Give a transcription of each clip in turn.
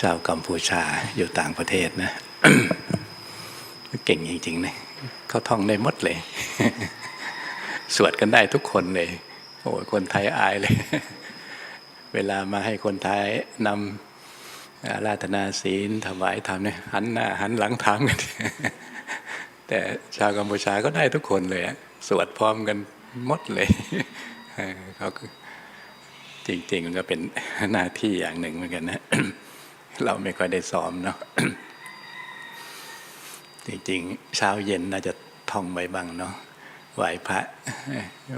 ชาวกัมพูชาอยู่ต่างประเทศนะ เก่งจริงๆนะเขาท่องได้หมดเลย สวดกันได้ทุกคนเลย โอ้คนไทยอายเลย เวลามาให้คนไทยนำาราธนาศีลถวายธรรมเนี่ยหันหน้าหันหลังถามกันแต่ชาวกัมพูชาก็ได้ทุกคนเลยสวดพร้อมกันหมดเลยเขาจริงๆมันก็เป็นหน้าที่อย่างหนึ่งเหมือนกันนะ เราไม่ค่อยได้ซ้อมเนาะจริงๆเช้าเย็นน่าจะท่องไว้บ้างเนาะไหวพระ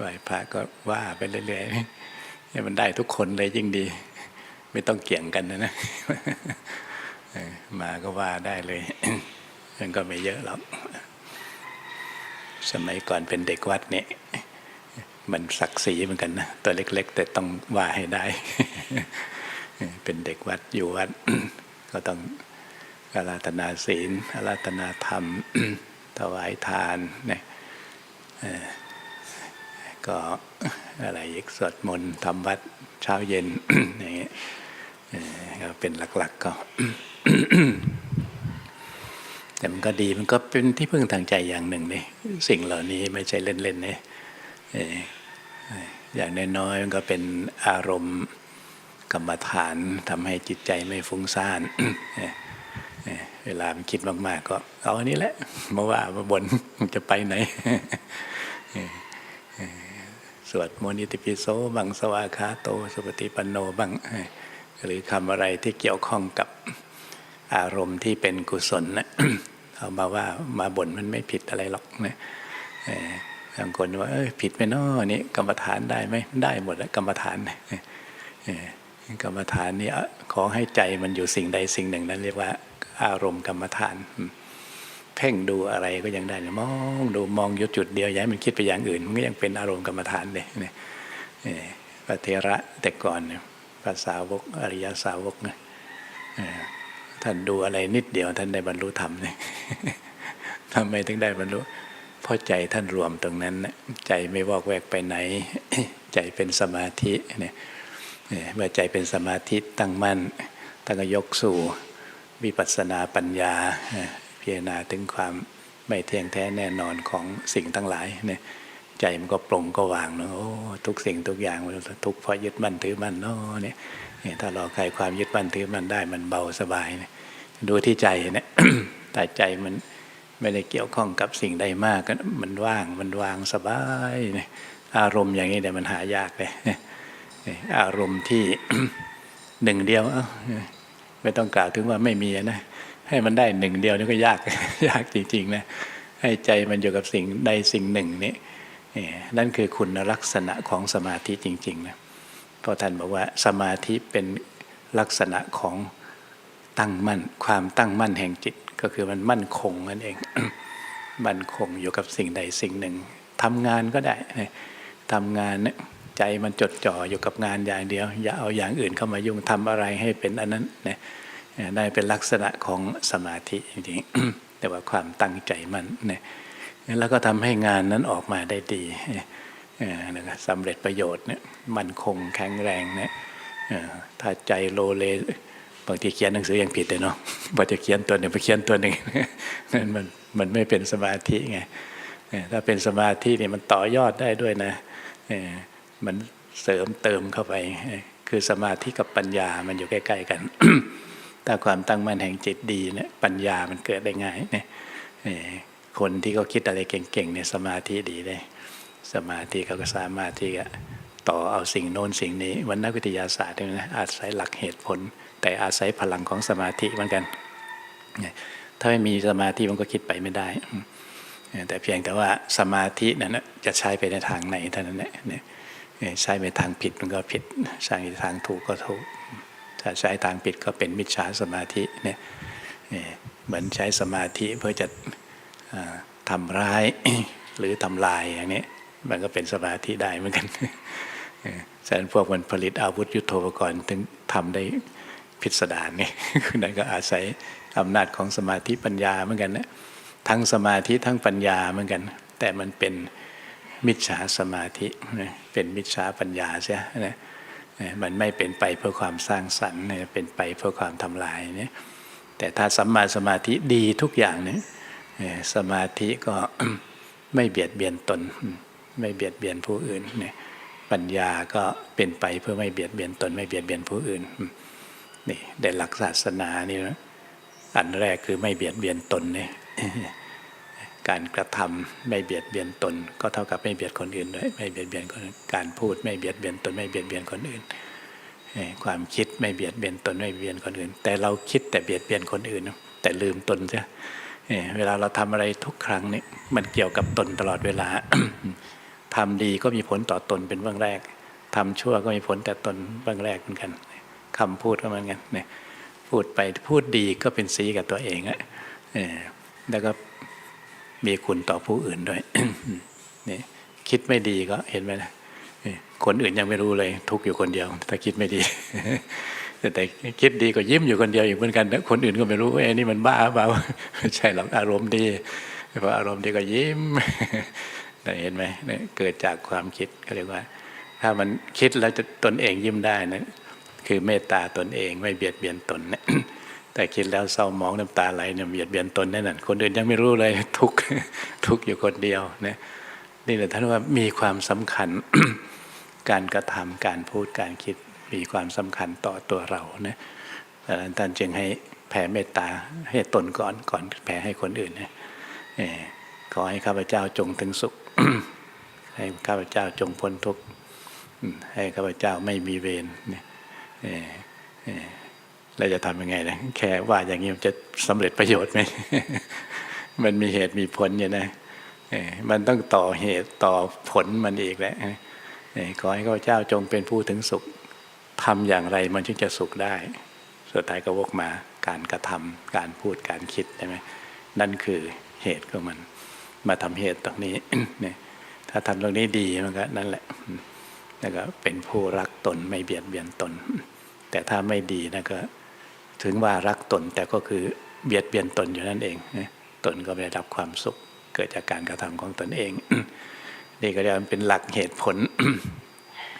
ไหวพระก็ว่าไปเรื่อยๆให้มันได้ทุกคนเลยยิ่งดี ไม่ต้องเกี่ยงกันนะนะมาก็ว่าได้เลยมันก็ไม่เยอะหรอกสมัยก่อนเป็นเด็กวัดเนี่ยมันศักดิ์ศรีเหมือนกันนะตัวเล็ก ๆ แต่ต้องว่าให้ได้ เป็นเด็กวัดอยู่วัด ก็ต้องอาราธนาศีลอาราธนาธรรม ถวายทานเนี่ยก็อะไรอีกสวดมนต์ทำวัดเช้าเย็นอย่างเงี้ยก็เป็นหลักๆก็แต่มันก็ดีมันก็เป็นที่พึ่งทางใจอย่างหนึ่งนี่สิ่งเหล่านี้ไม่ใช่เล่นๆนี่อย่างน้อยๆมันก็เป็นอารมณ์ กรรมฐานทำให้จิตใจไม่ฟุ้งซ่านเวลามันคิดมากๆ ก็เอาอันนี้แหละมาว่ามาบนมันจะไปไหนสวดมนต์อิติปิโสบังสวาคาโต สุปฏิปันโนบังหรือคำอะไรที่เกี่ยวข้องกับอารมณ์ที่เป็นกุศลนะเอามาว่ามาบ่นมันไม่ผิดอะไรหรอกนะบางคนว่าผิดไหมน้อนี่กรรมฐานได้ไหมได้หมดแล้วกรรมฐานนะ กรรมฐานนี่ขอให้ใจมันอยู่สิ่งใดสิ่งหนึ่งนั้นเรียกว่า อารมณ์กรรมฐาน เพ่งดูอะไรก็ยังได้นะมองดูมองยู่จุดเดียวย้ายมันคิดไปอย่างอื่น มันก็ยังเป็นอารมณ์กรรมฐานเลยนี่ยเอ่อพระเทระแต่ก่อนภาษาวกอริยสาวกนะท่านดูอะไรนิดเดียวท่านได้บรรลุธรรมเนี่ยทำไมถึงได้บรรลุเพราะใจท่านรวมตรงนั้นนะใจไม่วอกแวกไปไหน ใจเป็นสมาธิเนี่ย เมื่อใจเป็นสมาธิตั้งมั่นตั้งก็ยกสู่วิปัสสนาปัญญาเพิจารณาถึงความไม่เที่ยงแท้แน่นอนของสิ่งทั้งหลายเนี่ยใจมันก็ปลงก็วางเนาะทุกสิ่งทุกอย่างมันทุกเพราะยึดมั่นถือมั่นเนาะเนี่ยถ้าเราคลายความยึดมั่นถือมั่นได้มันเบาสบายเนี่ยดูที่ใจเนี่ยแต่ใจมันไม่ได้เกี่ยวข้องกับสิ่งใดมากก็มันว่างมันวางสบายเนี่ยอารมณ์อย่างนี้แต่ยมันหายากเลย อารมณ์ที่หนึ่งเดียวไม่ต้องกล่าวถึงว่าไม่มีนะให้มันได้หนึ่งเดียวนี่ก็ยากยากจริงๆนะให้ใจมันอยู่กับสิ่งใดสิ่งหนึ่งนี่นี่นั่นคือคุณลักษณะของสมาธิจริงๆนะพราะท่านบอกว่าสมาธิเป็นลักษณะของตั้งมั่น ความตั้งมั่นแห่งจิตก็คือมันมั่นคงนั่นเอง มั่นคงอยู่กับสิ่งใดสิ่งหนึ่งทำงานก็ได้ทำงานเนี่ย ใจมันจดจ่ออยู่กับงานอย่างเดียว อย่าเอาอย่างอื่นเข้ามายุ่งทำอะไรให้เป็นอันนั้นเนี่ยได้เป็นลักษณะของสมาธิจริงๆแต่ว่าความตั้งใจมันเนี่ยแล้วก็ทำให้งานนั้นออกมาได้ดีนะสำเร็จประโยชน์เนี่ยมันคงแข็งแรงเนี่ยถ้าใจโลเลบางทีเขียนหนังสืออยังผิดเลยเนาะพอจะเขียนตัวหนึ่งไปเขียนตัวหนึ่งนั่นมันมันไม่เป็นสมาธิไงถ้าเป็นสมาธิเนี่ยมันต่อยอดได้ด้วยนะ มันเสริมเติมเข้าไป คือสมาธิกับปัญญามันอยู่ใกล้ๆกัน ถ้าความตั้งมั่นแห่งจิตดีเนี่ยปัญญามันเกิดได้ง่ายเนี่ยคนที่เขาคิดอะไรเก่งๆเนี่ยสมาธิดีได้ สมาธิเขาก็สามารถที่จะต่อเอาสิ่งโน้นสิ่งนี้วันนักวิทยาศาสตร์เนี่ยนะอาศัยหลักเหตุผล แต่อาศัยพลังของสมาธิเหมือนกัน ถ้าไม่มีสมาธิมันก็คิดไปไม่ได้ แต่เพียงแต่ว่าสมาธินั้นนะจะใช้ไปในทางไหนเท่านั้นแหละเนี่ย ใช้ไปทางผิดมันก็ผิดใช้ในทางถูกก็ถูกถ้าใช้ทางผิดก็เป็นมิจฉาสมาธิเนี่ยเหมือนใช้สมาธิเพื่อจะอ่าทำร้ายหรือทำลายอย่างนี้มันก็เป็นสมาธิได้เหมือนกันแสนพวกมันผลิตอาวุธยุโทโธปกรณ์ถึงทำได้พิสดารนี่นั่นก็อาศัยอำนาจของสมาธิปัญญาเหมือนกันนะทั้งสมาธิทั้งปัญญาเหมือนกัน แต่มันเป็นมิจฉาสมาธินะ เป็นมิจฉาปัญญาเสียนะเอ่อมันไม่เป็นไปเพื่อความสร้างสรรค์เป็นไปเพื่อความทำลายเนี่ยแต่ถ้าสัมมาสมาธิดีทุกอย่างเนี่ยสมาธิก็ไม่เบียดเบียนตน ไม่เบียดเบียนผู้อื่นเนี่ยปัญญาก็เป็นไปเพื่อไม่เบียดเบียนตน ไม่เบียดเบียนผู้อื่นนี่ได้หลักศาสนานี่นะอันแรกคือไม่เบียดเบียนตนเนี่ย การกระทำไม่เบียดเบียนตน ก็เท่ากับไม่เบียดคนอื่นด้วยไม่เบียดเบียนคนการพูดไม่เบียดเบียนตนไม่เบียดเบียนคนอื่น ความคิดไม่เบียดเบียนตนไม่เบียดเบียนคนอื่น แต่เราคิดแต่เบียดเบียนคนอื่น แต่ลืมตนใช่เอ่อเวลาเราทำอะไรทุกครั้งนี่มันเกี่ยวกับตนตลอดเวลาทำดีก็มีผลต่อตนเป็นเบื้องแรกทำชั่วก็มีผลแต่ตนเบื้องแรกเหมือนกันคำพูดก็เหมือนกันเนี่ยพูดไปพูดดีก็เป็นสีกับตัวเองอะแล้วก็ มีคุณต่อผู้อื่นด้วยนี่คิดไม่ดีก็เห็นไหมนะคนอื่นยังไม่รู้เลย ทุกอยู่คนเดียวถ้าคิดไม่ดีแต่แต่คิดดีก็ยิ้มอยู่คนเดียวอีกเหมือนกันนะคนอื่นก็ไม่รู้ไอ้นี่มันบ้าเปล่าใช่หรอกอารมณ์ดีพออารมณ์ดีก็ยิ้มแต่เห็นไหมเนี่ยเกิดจากความคิดก็เรียกว่า ถ้ามันคิดแล้วจะตนเองยิ้มได้นะคือเมตตาตนเองไม่เบียดเบียนตนนะ แต่คิดแล้วเศร้าหมองน้ำตาไหลเนี่ยเบียดเบียนตนแน่นอนคนอื่นยังไม่รู้เลยทุกทุกอยู่คนเดียวนะนี่แหละท่านว่ามีความสำคัญการกระทำการพูดการคิดมีความสำคัญต่อตัวเรานะดังนั้นท่านจึงให้แผ่เมตตาให้ตนก่อนก่อนแผ่ให้คนอื่นนะขอให้ข้าพเจ้าจงถึงสุข ให้ข้าพเจ้าจงพ้นทุกข์ให้ข้าพเจ้าไม่มีเวรเนี่ย เราจะทำยังไงนะแค่ว่าอย่างนี้มันจะสำเร็จประโยชน์ไหมมันมีเหตุมีผลอยู่นะเอ่อมันต้องต่อเหตุต่อผลมันอีกแหละเอ่อขอให้ข้าเจ้าจงเป็นผู้ถึงสุขทำอย่างไรมันจึงจะสุขได้ สุดท้ายก็วกมาการกระทำการพูดการคิดใช่ไหมนั่นคือเหตุของมันมาทำเหตุตรงนี้เนี่ยถ้าทำตรงนี้ดีมันก็นั่นแหละแล้วก็เป็นผู้รักตนไม่เบียดเบียนตน แต่ถ้าไม่ดีนะก็ ถึงว่ารักตนแต่ก็คือเบียดเบียนตนอยู่นั่นเองนะตนก็ไม่ได้รับความสุข เกิดจากการกระทำของตนเอง นี่ก็เรียกเป็นหลักเหตุผล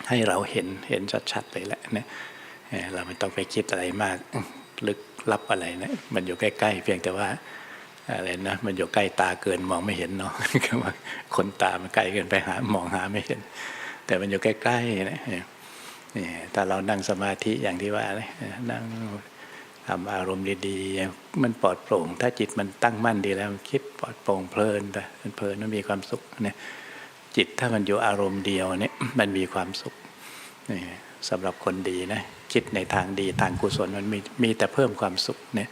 ให้เราเห็นเห็นชัดๆเลยแหละนะเอ่อเราไม่ต้องไปคิดอะไรมาก ลึกลับอะไรนะมันอยู่ใกล้ๆเพียงแต่ว่าอะไรนะมันอยู่ใกล้ตาเกินมองไม่เห็นเนาะก็ว่าคนตามันใกล้เกินไปหามองหาไม่เห็น แต่มันอยู่ใกล้ๆนะนี่ถ้าเรานั่งสมาธิอย่างที่ว่านะนั่ง ทำอารมณ์ดีๆ มันปลอดโปร่ง ถ้าจิตมันตั้งมั่นดีแล้วคิดปลอดโปร่งเพลินไปมันเพลินมันมีความสุขเนี่ยจิตถ้ามันอยู่อารมณ์เดียวเนี่ยมันมีความสุขนี่สำหรับคนดีนะคิดในทางดีทางกุศลมันมีมีแต่เพิ่มความสุขเนี่ย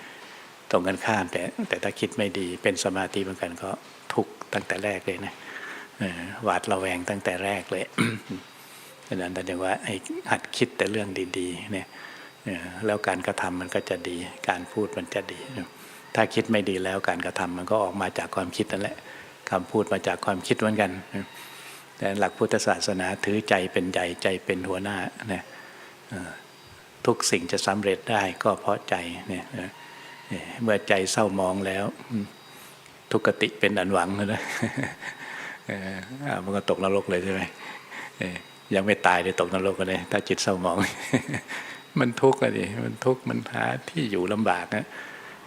ตรงกันข้ามแต่แต่ถ้าคิดไม่ดีเป็นสมาธิเหมือนกันก็ทุกตั้งแต่แรกเลยนะหวาดระแวงตั้งแต่แรกเลยดังนั้นแต่เรียว่าห้หัดคิดแต่เรื่องดีๆเนี่ย แล้วการกระทำมันก็จะดี การพูดมันจะดี ถ้าคิดไม่ดีแล้วการกระทำมันก็ออกมาจากความคิดนั่นแหละคำพูดมาจากความคิดเหมือนกันแต่หลักพุทธศาสนาถือใจเป็นใหญ่ใจเป็นหัวหน้านะทุกสิ่งจะสำเร็จได้ก็เพราะใจเนี่ยเมื่อใจเศร้ามองแล้ว ทุกขติเป็นอันหวังนะเอ่ออ่ามันก็ตกนรกเลยใช่ไหมยังไม่ตายเลยตกนรกกันเลยถ้าจิตเศร้ามอง มันทุกข์อะดิมันทุกข์มันหาที่อยู่ลำบากนะ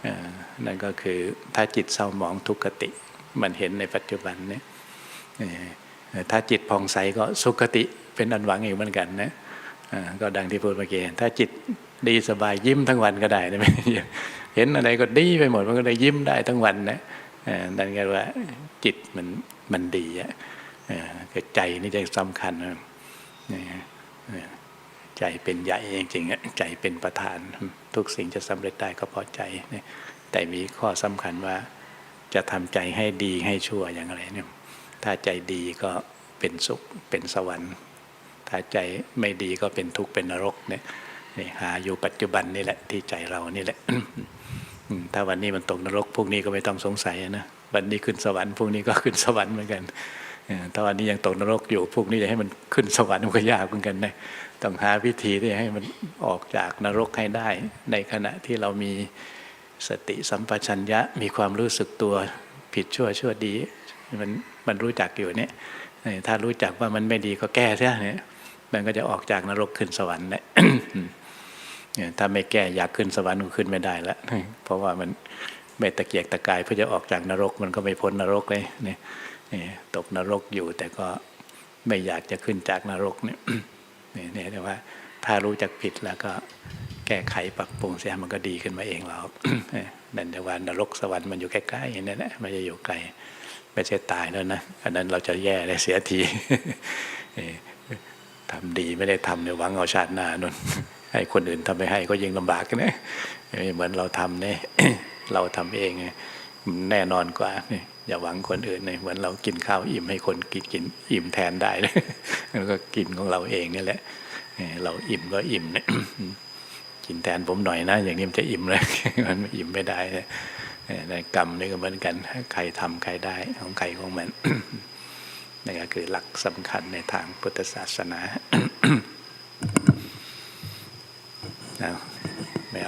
อ่อนั่นก็คือถ้าจิตเศร้าหมองทุกขติ มันเห็นในปัจจุบันเนี่ยเอ่อถ้าจิตผ่องใสก็สุขติเป็นอันหวังอีกเหมือนกันนะอ่าก็ดังที่พูดเมื่อกี้ถ้าจิตดีสบายยิ้มทั้งวันก็ได้นะเห็นอะไรก็ดีไปหมดมันก็เลยยิ้มได้ทั้งวันนะอ่อนั่นก็ว่าจิตมันมันดีอะเอ่อคือใจนี่จะสำคัญนะนี่ยเอ่อ ใจเป็นใหญ่จริงๆอะใจเป็นประธาน ทุกสิ่งจะสำเร็จได้ก็เพอใจเนี่ยแต่มีข้อสำคัญว่าจะทำใจให้ดีให้ชั่วอย่างไรเนี่ยถ้าใจดีก็เป็นสุขเป็นสวรรค์ ถ้าใจไม่ดีก็เป็นทุกข์เป็นนรกเนี่ยนี่หาอยู่ปัจจุบันนี่แหละที่ใจเรานี่แหละถ้าวันนี้มันตกนรกพวกนี้ก็ไม่ต้องสงสัยนะวันนี้ขึ้นสวรรค์พวกนี้ก็ขึ้นสวรรค์เหมือนกัน เออถ้าวันนี้ยังตกนรกอยู่พวกนี้จะให้มันขึ้นสวรรค์มันก็ยากเหมือนกันนะต้องหาวิธีที่ให้มันออกจากนรกให้ได้ ในขณะที่เรามีสติสัมปชัญญะมีความรู้สึกตัวผิดชั่วชั่วดี มันมันรู้จักอยู่เนี่ยถ้ารู้จักว่ามันไม่ดีก็แก้เสียเนี่ยมันก็จะออกจากนรกขึ้นสวรรค์แหละถ้าไม่แก้อยากขึ้นสวรรค์ก็ขึ้นไม่ได้ละเพราะว่ามันไม่ตะเกียกตะกายเพื่อจะออกจากนรกมันก็ไม่พ้นนรกเลยเนี่ยเนี่ย ตกนรกอยู่ แต่ก็ไม่อยากจะขึ้นจากนรกเนี่ยเนี่ยเนี่ยแต่ว่าถ้ารู้จักผิดแล้วก็แก้ไขปรับปรุงเสียมันก็ดีขึ้นมาเองเรานั่นแต่ว่านรกสวรรค์มันอยู่ใกล้ๆนั่นแหละไม่ได้อยู่ไกลไม่ใช่ตายแล้วนะอันนั้นเราจะแย่เลยเสียทีทำดีไม่ได้ทำเนี่ยหวังเอาชาติหน้านนให้คนอื่นทำไปให้ก็ยิ่งลำบากนะเหมือนเราทำเนี่ยเราทำเองไงแน่นอนกว่านี่ อย่าหวังคนอื่นเนี่ยเหมือนเรากินข้าวอิ่มให้คนกินกินอิ่มแทนได้แล้วก็กินของเราเองนี่แหละเราอิ่มก็อิ่มเนี่ยกินแทนผมหน่อยนะ อย่างนี้มันจะอิ่มเลยมันอิ่มไม่ได้เลยเออในกรรมนี่ก็เหมือนกันใครทำใครได้ของใครของมันนี่ก็คือหลักสำคัญในทางพุทธศาสนาเอา